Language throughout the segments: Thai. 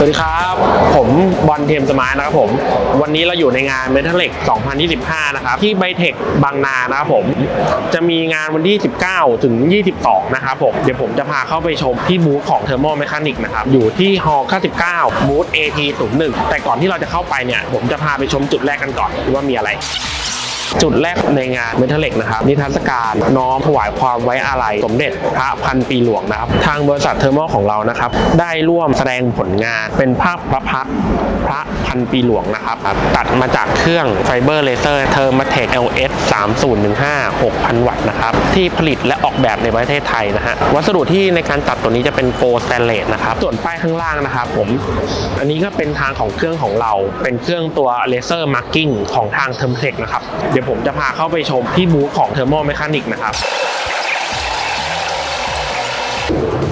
สวัสดีครับ ผมบอลเทมสมาร์ทนะครับผม วันนี้เราอยู่ในงาน m e t a l e x 2025 นะครับ ที่ไบเทคบางนานะครับผม จะมีงานวันที่ 19 ถึง 22 นะครับผม เดี๋ยวผมจะพาเข้าไปชมที่บูธของ Thermo Mechanic นะครับ อยู่ที่ฮอล์99บูธ AT01 แต่ก่อนที่เราจะเข้าไปเนี่ย ผมจะพาไปชมจุดแรกกันก่อนว่ามีอะไร จุดแรกในงานเมทัลเล็กนะครับนิทรรศการน้อมถวายความไว้อาลัยสมเด็จพระพันปีหลวงนะครับทางบริษัทเทอร์โมของเรานะครับ ได้ร่วมแสดงผลงานเป็นภาพประพักพระพันปีหลวงนะครับ ตัดมาจากเครื่องไฟเบอร์เลเซอร์เทอร์มาเทค LS 3015 6,000 วัตต์นะครับ ที่ผลิตและออกแบบในประเทศไทยนะฮะวัสดุที่ในการตัดตัวนี้จะเป็นโกลสแตนเลสนะครับ ส่วนป้ายข้างล่างนะครับผมอันนี้ก็เป็นทางของเครื่องของเราเป็นเครื่องตัวเลเซอร์มาร์กิ้งของทางเทอร์มเทคนะครับเดี๋ยวผมจะพาเข้าไปชมที่บูธของเทอร์โมเมคานิกนะครับ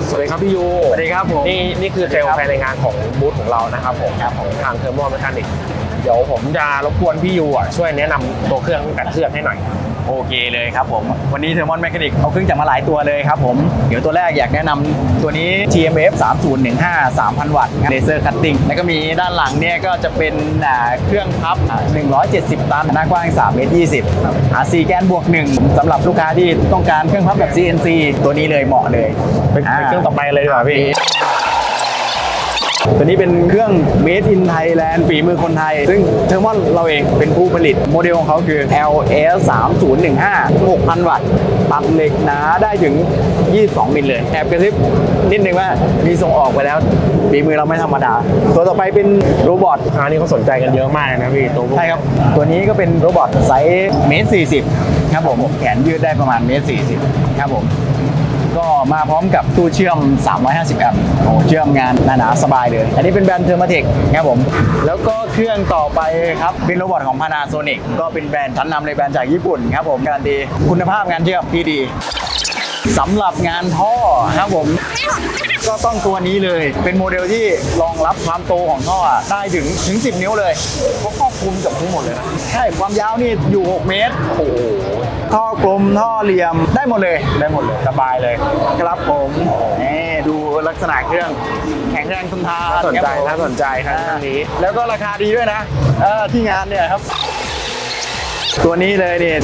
สวัสดีครับพี่ยู สวัสดีครับผมนี่นี่คือเซลล์ภายในงานของบูธของเรานะครับผมของทางเทอร์โมเมคานิก เดี๋ยวผมจะรบกวนพี่ยูอะช่วยแนะนำตัวเครื่องแต่เครื่องให้หน่อย โอเคเลยครับผมวันนี้เทอร์มอนแมคานิกเอาเครื่องจักรมาหลายตัวเลยครับผมเดี๋ยวตัวแรกอยากแนะนำตัวนี้ TMF 3015 3,000 วัตต์เลเซอร์คัตติ้งแล้วก็มีด้านหลังเนี่ยก็จะเป็นอ่าเครื่องพับอ่า170 ตันหน้ากว้าง 3 เมตร 20หาซีแกนบวก 1สำหรับลูกค้าที่ต้องการเครื่องพับแบบ CNC ตัวนี้เลยเหมาะเลย เป็นเป็นเครื่องต่อไปเลยดีกว่าพี่ ตัวนี้เป็นเครื่อง Made in Thailand ฝีมือคนไทย ซึ่งเทอร์มอนเราเองเป็นผู้ผลิต โมเดลของเขาคือ LS 3015 6,000 วัตต์ ตัดเหล็กหนาได้ถึง 22 มิลเลยแอบกระซิบนิดนึงว่ามีส่งออกไปแล้วฝีมือเราไม่ธรรมดา ตัวต่อไปเป็นโรบอทคราวนี้เขาสนใจกันเยอะมากเลยนะพี่ตัวพวกใช่ครับ ตัวนี้ก็เป็นโรบอทไซส์เมตร40ครับผมแขนยืดได้ประมาณเมตร40ครับผม ก็มาพร้อมกับตู้เชื่อม 350 แอมป์โอ้เชื่อมงานหนาๆสบายเลย อันนี้เป็นแบรนด์เทอร์มาเทคครับผม แล้วก็เครื่องต่อไปครับ เป็นโรบอทของ Panasonic ก็เป็นแบรนด์ชั้นนำในแบรนด์จากญี่ปุ่นครับผมการันตีคุณภาพงานเชื่อมที่ดีสำหรับงานท่อครับผม ก็ต้องตัวนี้เลย เป็นโมเดลที่รองรับความโตของท่อได้ถึงถึง 10 นิ้วเลยก็ครอบคลุมกับทั้งหมดเลยนะ ใช่ ความยาวนี่อยู่ 6 เมตร โอ้โห ท่อกลมท่อเหลี่ยมได้หมดเลย ได้หมดเลยสบายเลย ครับผมนี่ดูลักษณะเครื่องแข็งแรงทนทานน่าสนใจครับผมน่าสนใจครับอันนี้ แล้วก็ราคาดีด้วยนะเออที่งานเนี่ยครับ ตัวนี้เลยเนี่ย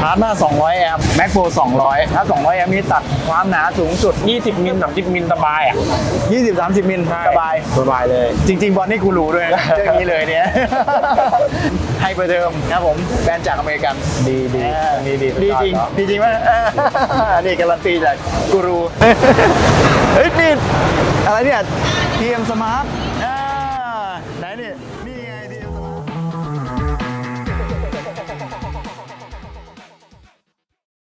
พาร์ทมา200 แอมป์แม็กโฟ200 ถ้า 200 แอมป์นี่ตัดความหนาสูงสุด 20 มิล30มิลสบายอะ 20-30 มิลสบาย สบายเลย จริง ๆ บอลนี่กูรู้ด้วยนะเรื่องนี้เลยเนี่ย ให้ประเดิมครับผม แบรนด์จากอเมริกัน ดีดีเออดีดีดีจริง ดีจริงไหมเออนี่การันตีจากกูรู เฮ้ยนี่อะไรเนี่ย TM Smart อ่าไหนนี่